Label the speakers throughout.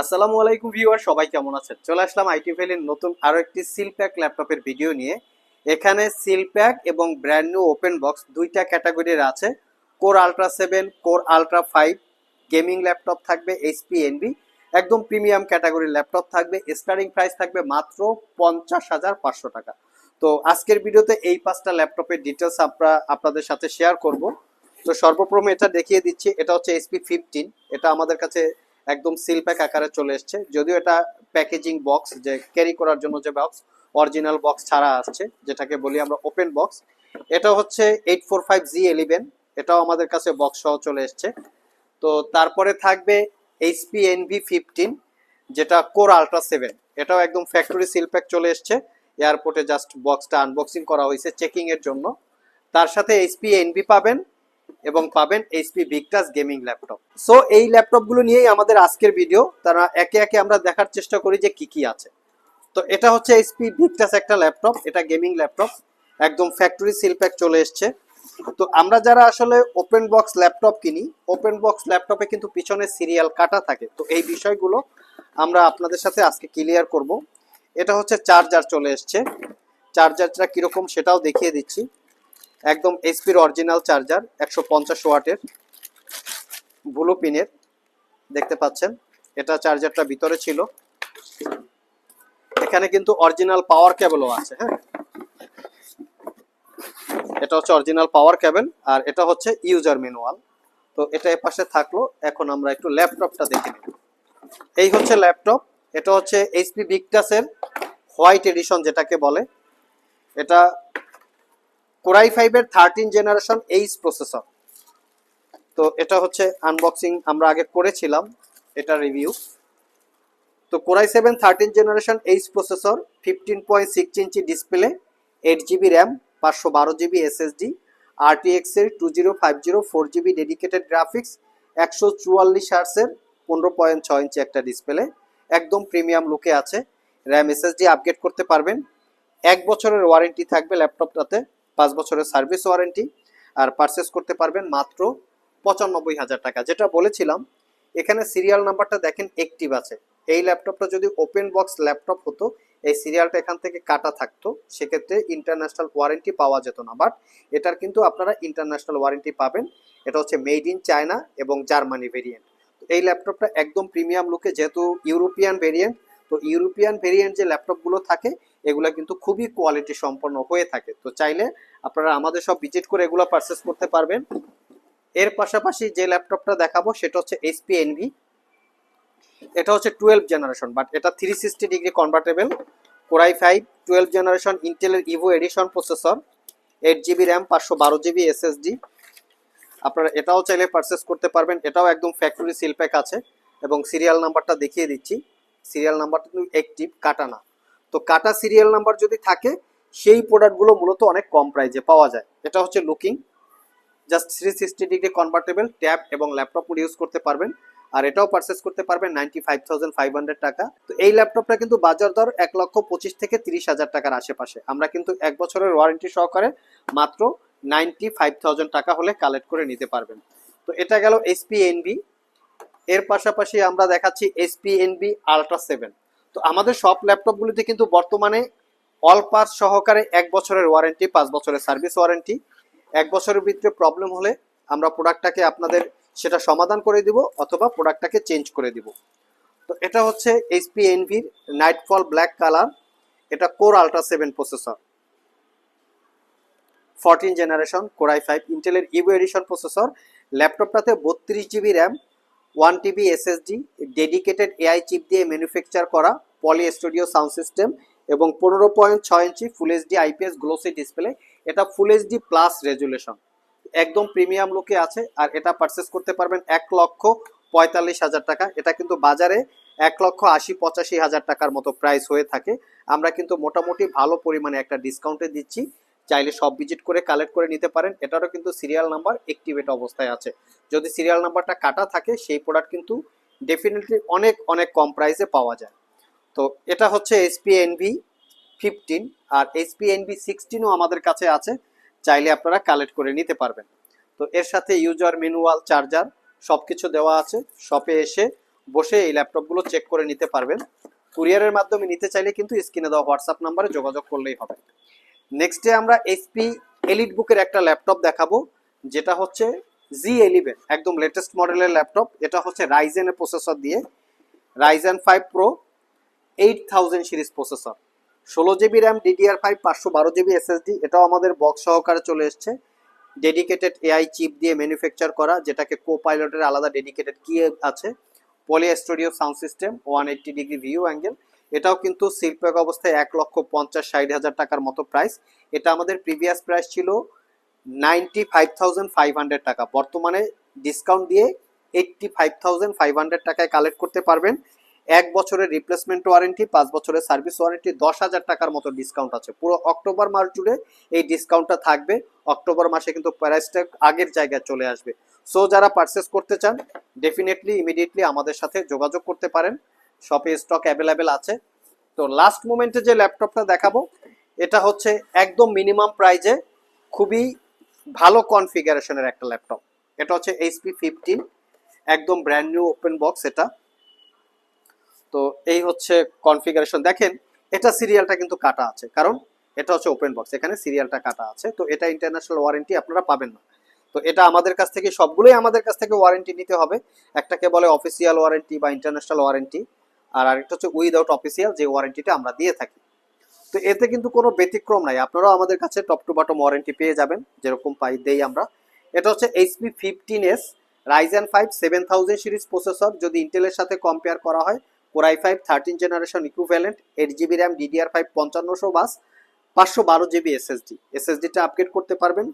Speaker 1: আসসালামু আলাইকুম ভিউয়ার, সবাই কেমন আছেন? চলে আসলাম আইটি ভ্যালির নতুন আরও একটি সিল প্যাক ল্যাপটপের ভিডিও নিয়ে। এখানে সিল প্যাক এবং ব্র্যান্ড নিউ ওপেন বক্স দুইটা ক্যাটাগরির আছে। Core ultra seven core ultra five gaming laptop থাকবে এইচপি এনবি একদম প্রিমিয়াম ক্যাটাগরির ল্যাপটপ থাকবে। স্টার্টিং প্রাইস থাকবে মাত্র পঞ্চাশ হাজার পাঁচশো টাকা। তো আজকের ভিডিওতে এই পাঁচটা ল্যাপটপের ডিটেলস আমরা আপনাদের সাথে শেয়ার করব। তো সর্বপ্রথম এটা দেখিয়ে দিচ্ছি, এটা হচ্ছে এসপি ফিফটিন এটা আমাদের কাছে একদম সিল প্যাক আকারে চলে এসছে। যদিও এটা প্যাকেজিং বক্স যে ক্যারি করার জন্য যে বক্স অরিজিনাল বক্স ছাড়া আসছে, যেটাকে বলি আমরা ওপেন বক্স এটা হচ্ছে eight four five G eleven এটাও আমাদের কাছে বক্স সহ চলে এসছে। তো তারপরে থাকবে এইচপি এনভি ফিফটিন যেটা কোর আলট্রা সেভেন এটাও একদম ফ্যাক্টরি সিল প্যাক চলে এসছে। এয়ারপোর্টে জাস্ট বক্সটা আনবক্সিং করা হয়েছে চেকিং এর জন্য। তার সাথে এইচপি এনভি পাবেন। এবং পাবেন HP Victus gaming laptop so এই ল্যাপটপগুলো নিয়েই আমাদের আজকের ভিডিও তারা একে একে আমরা দেখার চেষ্টা করি যে কি কি আছে। তো এটা হচ্ছে এইচপি ভিক্টাস একটা ল্যাপটপ এটা গেমিং ল্যাপটপ একদম ফ্যাক্টরি সিল প্যাক চলে এসছে। তো আমরা যারা আসলে ওপেন বক্স ল্যাপটপ কিনি ওপেন বক্স ল্যাপটপে কিন্তু পিছনে সিরিয়াল কাটা থাকে। তো এই বিষয়গুলো আমরা আপনাদের সাথে আজকে ক্লিয়ার করব। এটা হচ্ছে চার্জার চলে এসছে। চার্জারটা কীরকম সেটাও দেখিয়ে দিচ্ছি। একদম এইচপির অরিজিনাল চার্জার একশো পঞ্চাশ ওয়াটের ব্লু পিনের দেখতে পাচ্ছেন? এটা চার্জারটা ভিতরে ছিল। এখানে কিন্তু অরিজিনাল পাওয়ার কেবলও আছে হ্যাঁ? এটা হচ্ছে অরিজিনাল পাওয়ার কেবল আর এটা হচ্ছে ইউজার ম্যানুয়াল তো এটা এপাশে থাকল, এখন আমরা একটু ল্যাপটপটা দেখে এই হচ্ছে ল্যাপটপ এটা হচ্ছে এইচপি ভিক্টাসের হোয়াইট এডিশন যেটাকে বলে। এটা কোরাই ফাইভের থার্টিন জেনারেশন এইচ প্রসেসর তো এটা হচ্ছে আনবক্সিং আমরা আগে করেছিলাম, এটা রিভিউ তো core i seven thirteen generation H processor fifteen point six inch display eight GB RAM পাঁচশো বারো জিবি এসএসডি আরটিএক্স এর two zero five zero four GB dedicated graphics একশো চুয়াল্লিশ হার্সের পনেরো পয়েন্ট ছয় ইঞ্চি একটা ডিসপ্লে একদম প্রিমিয়াম লুকে আছে। র্যাম এসএসডি আপগ্রেড করতে পারবেন। এক বছরের ওয়ারেন্টি থাকবে ল্যাপটপটাতে পাঁচ বছরের সার্ভিস ওয়ারেন্টি আর পারচেস করতে পারবেন মাত্র পঁচানব্বই হাজার টাকা। যেটা বলেছিলাম, এখানে সিরিয়াল নাম্বারটা দেখেন অ্যাক্টিভ আছে। এই ল্যাপটপটা যদি ওপেন বক্স ল্যাপটপ হতো, এই সিরিয়ালটা এখান থেকে কাটা থাকতো, সেক্ষেত্রে ইন্টারন্যাশনাল ওয়ারেন্টি পাওয়া যেত না। বাট এটার কিন্তু আপনারা ইন্টারন্যাশনাল ওয়ারেন্টি পাবেন। এটা হচ্ছে মেড ইন চায়না এবং জার্মানি ভেরিয়েন্ট এই ল্যাপটপটা একদম প্রিমিয়াম লুকে যেহেতু ইউরোপিয়ান ভেরিয়েন্ট তো ইউরোপিয়ান ভেরিয়েন্ট যে ল্যাপটপগুলো থাকে এগুলো কিন্তু খুবই কোয়ালিটি সম্পন্ন হয়ে থাকে। তো চাইলে আপনারা আমাদের সব ভিজিট করে এগুলো পারচেস করতে পারবেন। এর পাশাপাশি যে ল্যাপটপটা দেখাবো সেটা হচ্ছে এইচপি এনভি এটা হচ্ছে টুয়েলভ জেনারেশন বাট এটা three sixty degree convertible core i five twelve generation ইন্টেলের Evo edition processor eight GB RAM পাঁচশো বারো জিবি এসএসডি আপনারা এটাও চাইলে পারচেস করতে পারবেন। এটাও একদম ফ্যাক্টরি সিল প্যাক আছে। এবং সিরিয়াল নাম্বারটা দেখিয়ে দিচ্ছি। সিরিয়াল নাম্বারটা কিন্তু অ্যাক্টিভ কাটা না তো কাটা সিরিয়াল নাম্বার যদি থাকে, সেই প্রোডাক্টগুলো মূলত অনেক কম প্রাইজে পাওয়া যায়। এটা হচ্ছে looking just three sixty degree convertible tab এবং ল্যাপটপ ইউজ করতে পারবেন। আর এটাও পারচেস করতে পারবেন ninety five thousand five hundred টাকা। তো এই ল্যাপটপটা কিন্তু বাজার দর এক লক্ষ পঁচিশ থেকে তিরিশ হাজার টাকার আশেপাশে। আমরা কিন্তু এক বছরের ওয়ারেন্টি সহকারে মাত্র নাইনটি ফাইভ থাউজেন্ড টাকা হলে কালেক্ট করে নিতে পারবেন। তো এটা গেল এসপি এনবি এর পাশাপাশি আমরা দেখাচ্ছি এসপি এনবি আলট্রা সেভেন তো আমাদের সব ল্যাপটপগুলিতে কিন্তু বর্তমানে অল পার্টস সহকারে এক বছরের ওয়ারেন্টি পাঁচ বছরের সার্ভিস ওয়ারেন্টি এক বছরের ভিতরে প্রবলেম হলে আমরা প্রোডাক্টটাকে আপনাদের সেটা সমাধান করে দিব অথবা প্রোডাক্টটাকে চেঞ্জ করে দিব। তো এটা হচ্ছে এইচপি এনভির নাইটফল ব্ল্যাক কালার এটা core ultra seven processor fourteen generation core i five ইন্টেলের ইভো এডিশন প্রসেসর ল্যাপটপটাতে বত্রিশ GB RAM one TB SSD, dedicated AI chip দিয়ে ম্যানুফ্যাকচার করা পলি স্টুডিও সাউন্ড সিস্টেম এবং পনেরো পয়েন্ট ছয় ইঞ্চি full HD IPS glossy display. এটা full HD plus resolution. একদম প্রিমিয়াম লুকে আছে আর এটা পারচেস করতে পারবেন এক লক্ষ পঁয়তাল্লিশ হাজার টাকা। এটা কিন্তু বাজারে এক লক্ষ আশি পঁচাশি হাজার টাকার মতো প্রাইস হয়ে থাকে। আমরা কিন্তু মোটামুটি ভালো পরিমাণে একটা ডিসকাউন্টে দিচ্ছি। চাইলে সব ভিজিট করে কালেক্ট করে নিতে পারেন। এটারও কিন্তু সিরিয়াল নাম্বার অ্যাক্টিভেট অবস্থায় আছে। যদি সিরিয়াল নাম্বারটা কাটা থাকে, সেই প্রোডাক্ট কিন্তু ডেফিনেটলি অনেক অনেক কম প্রাইসে পাওয়া যায়। তো এটা হচ্ছে এসপি এনভি ফিফটিন আর এসপি এনভি সিক্সটিনও আমাদের কাছে আছে। চাইলে আপনারা কালেক্ট করে নিতে পারবেন। তো এর সাথে ইউজার ম্যানুয়াল চার্জার সব কিছু দেওয়া আছে। শপে এসে বসে এই ল্যাপটপগুলো চেক করে নিতে পারবেন। কুরিয়ারের মাধ্যমে নিতে চাইলে কিন্তু স্ক্রিনে দেওয়া হোয়াটসঅ্যাপ নাম্বারে যোগাযোগ করলেই হবে। নেক্সটে আমরা এইচপি এলিট বুকের একটা ল্যাপটপ দেখাবো, যেটা হচ্ছে জি এলিভেন একদম লেটেস্ট মডেলের ল্যাপটপ এটা হচ্ছে রাইজেনের প্রসেসর দিয়ে। Ryzen five pro eight thousand series processor ষোলো জিবি র্যাম ডিডিআর ফাইভ পাঁচশো বারো জিবি এসএসডি এটাও আমাদের বক্স সহকারে চলে এসছে। ডেডিকেটেড এআই চিপ দিয়ে ম্যানুফ্যাকচার করা, যেটাকে কো পাইলটের আলাদা ডেডিকেটেড কি আছে। Poly studio sound system one eighty degree view angle এটাও কিন্তু শিল্পক অবস্থায় এক লক্ষ পঞ্চাশ ষাট হাজার টাকার মতো প্রাইস এটা আমাদের প্রিভিয়াস প্রাইস ছিল ninety five thousand five hundred টাকা। বর্তমানে ডিসকাউন্ট দিয়ে eighty five thousand five hundred টাকায় কালেক্ট করতে পারবেন। এক বছরের রিপ্লেসমেন্ট ওয়ারেন্টি পাঁচ বছরের সার্ভিস ওয়ারেন্টি দশ হাজার টাকার মতো ডিসকাউন্ট আছে। পুরো অক্টোবর মাস জুড়ে এই ডিসকাউন্টটা থাকবে। অক্টোবর মাসে কিন্তু প্রাইসটা আগের জায়গায় চলে আসবে। সো যারা পারচেস করতে চান ডেফিনেটলি ইমিডিয়েটলি আমাদের সাথে যোগাযোগ করতে পারেন। শপে স্টক অ্যাভেলেবেল আছে। তো লাস্ট মোমেন্টে যে ল্যাপটপটা দেখাবো, এটা হচ্ছে একদম মিনিমাম প্রাইজে খুবই ভালো কনফিগারেশনের একটা ল্যাপটপ এটা হচ্ছে এইচপি ফিফটিন একদম ব্র্যান্ড নিউ ওপেন বক্স এটা। তো এই হচ্ছে কনফিগারেশন দেখেন, এটা সিরিয়ালটা কিন্তু কাটা আছে, কারণ এটা হচ্ছে ওপেন বক্স এখানে সিরিয়ালটা কাটা আছে। তো এটা ইন্টারন্যাশনাল ওয়ারেন্টি আপনারা পাবেন না। তো এটা আমাদের কাছ থেকে, সবগুলোই আমাদের কাছ থেকে ওয়ারেন্টি নিতে হবে। একটাকে বলে অফিসিয়াল ওয়ারেন্টি বা ইন্টারন্যাশনাল ওয়ারেন্টি আর আরেকটা হচ্ছে উইদাউট অফিসিয়াল যে ওয়ারেন্টিটা আমরা দিয়ে থাকি। তো এতে কিন্তু কোনো ব্যতিক্রম নাই। আপনারাও আমাদের কাছে টপ টু বটম ওয়ারেন্টি পেয়ে যাবেন, যেরকম পাই দেই আমরা। এটা হচ্ছে HP fifteen S Ryzen five seven thousand series processor যদি ইন্টেলের সাথে কম্পেয়ার করা হয় core i five thirteen generation equivalent eight GB RAM DDR five পঞ্চান্নশো bus, পাঁচশো বারো জিবি এসএসডি এসএসডিটা আপগ্রেড করতে পারবেন।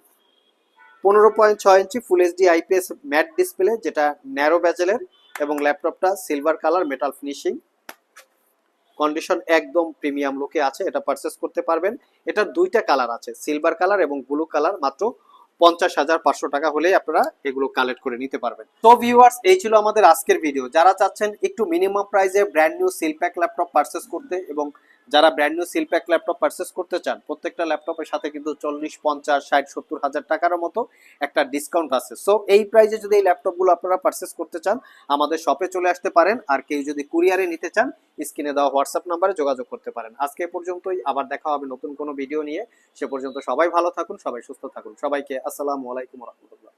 Speaker 1: পনেরো পয়েন্ট ছয় inch full HD IPS matte display যেটা ন্যারো ব্যাজেলের এবং ল্যাপটপটা silver colour metal finishing condition একদম প্রিমিয়াম লুকে আছে, এটা পারচেস করতে পারবেন। এটা দুইটা কালার আছে সিলভার কালার এবং ব্লু কালার মাত্র পঞ্চাশ হাজার পাঁচশো টাকা হলেই আপনারা এগুলো কালেক্ট করে নিতে পারবেন। তো ভিউয়ার্স এই ছিল আমাদের আজকের ভিডিও যারা চাচ্ছেন একটু মিনিমাম প্রাইসে brand new seal pack laptop purchase করতে এবং যারা brand new seal pack laptop purchase করতে চান, প্রত্যেকটা ল্যাপটপের সাথে কিন্তু চল্লিশ, পঞ্চাশ, ষাট, সত্তর হাজার টাকার মতো একটা ডিসকাউন্ট আছে। সো এই প্রাইজে যদি এই ল্যাপটপগুলো আপনারা পারচেস করতে চান, আমাদের শপে চলে আসতে পারেন। আর কেউ যদি কুরিয়ারে নিতে চান, স্ক্রিনে দেওয়া হোয়াটসঅ্যাপ নাম্বারে যোগাযোগ করতে পারেন। আজকে পর্যন্তই। আবার দেখা হবে নতুন কোনো ভিডিও নিয়ে। সে পর্যন্ত সবাই ভালো থাকুন, সবাই সুস্থ থাকুন। সবাইকে আসসালামু আলাইকুম রহমতুল্লাহ।